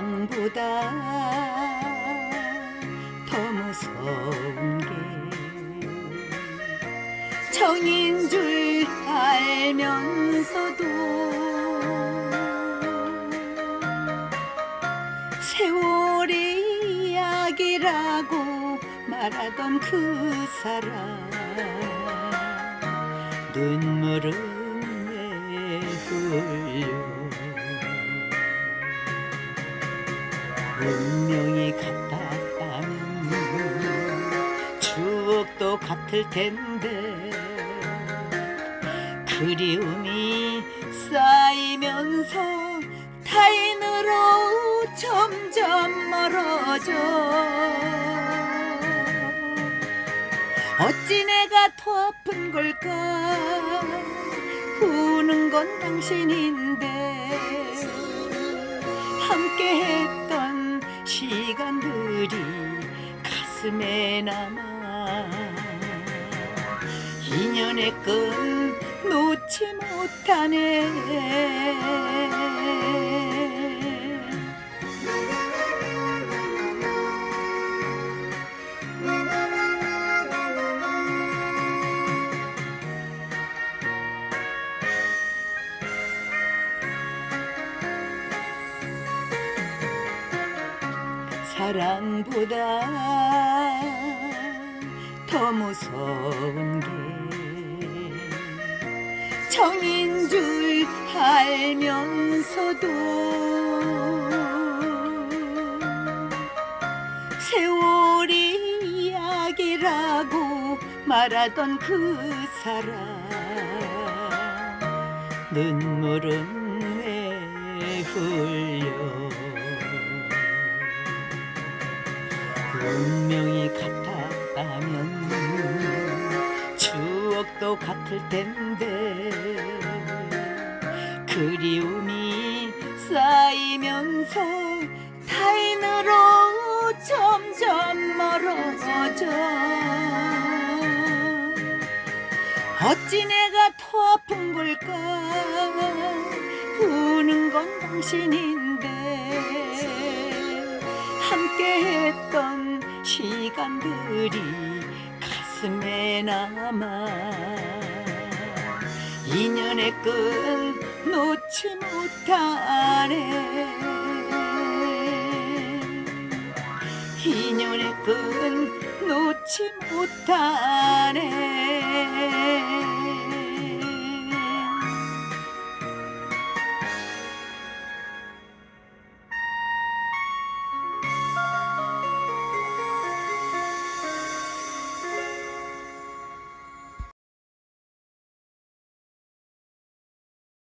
사랑보다 더 무서운 게 정인 줄 알면서도 세월의 이야기라고 말하던 그 사람 눈물은 왜 흘려 운명이 같았다면 추억도 같을 텐데 그리움이 쌓이면서 타인으로 점점 멀어져 어찌 내가 더 아픈 걸까? 우는 건 당신인데 함께 했던 시간들이 가슴에 남아 인연의 끈 놓지 못하네 사랑보다 더 무서운 게 정인 줄 알면서도 세월이 이야기라고 말하던 그 사람 눈물은 왜 흘려 운명이 같았다면 추억도 같을 텐데 그리움이 쌓이면서 타인으로 점점 멀어져 어찌 내가 더 아픈 걸까? 우는 건 당신인데 함께했던 시간들이 가슴에 남아 인연의 끈 놓지 못하네. 인연의 끈 놓지 못하네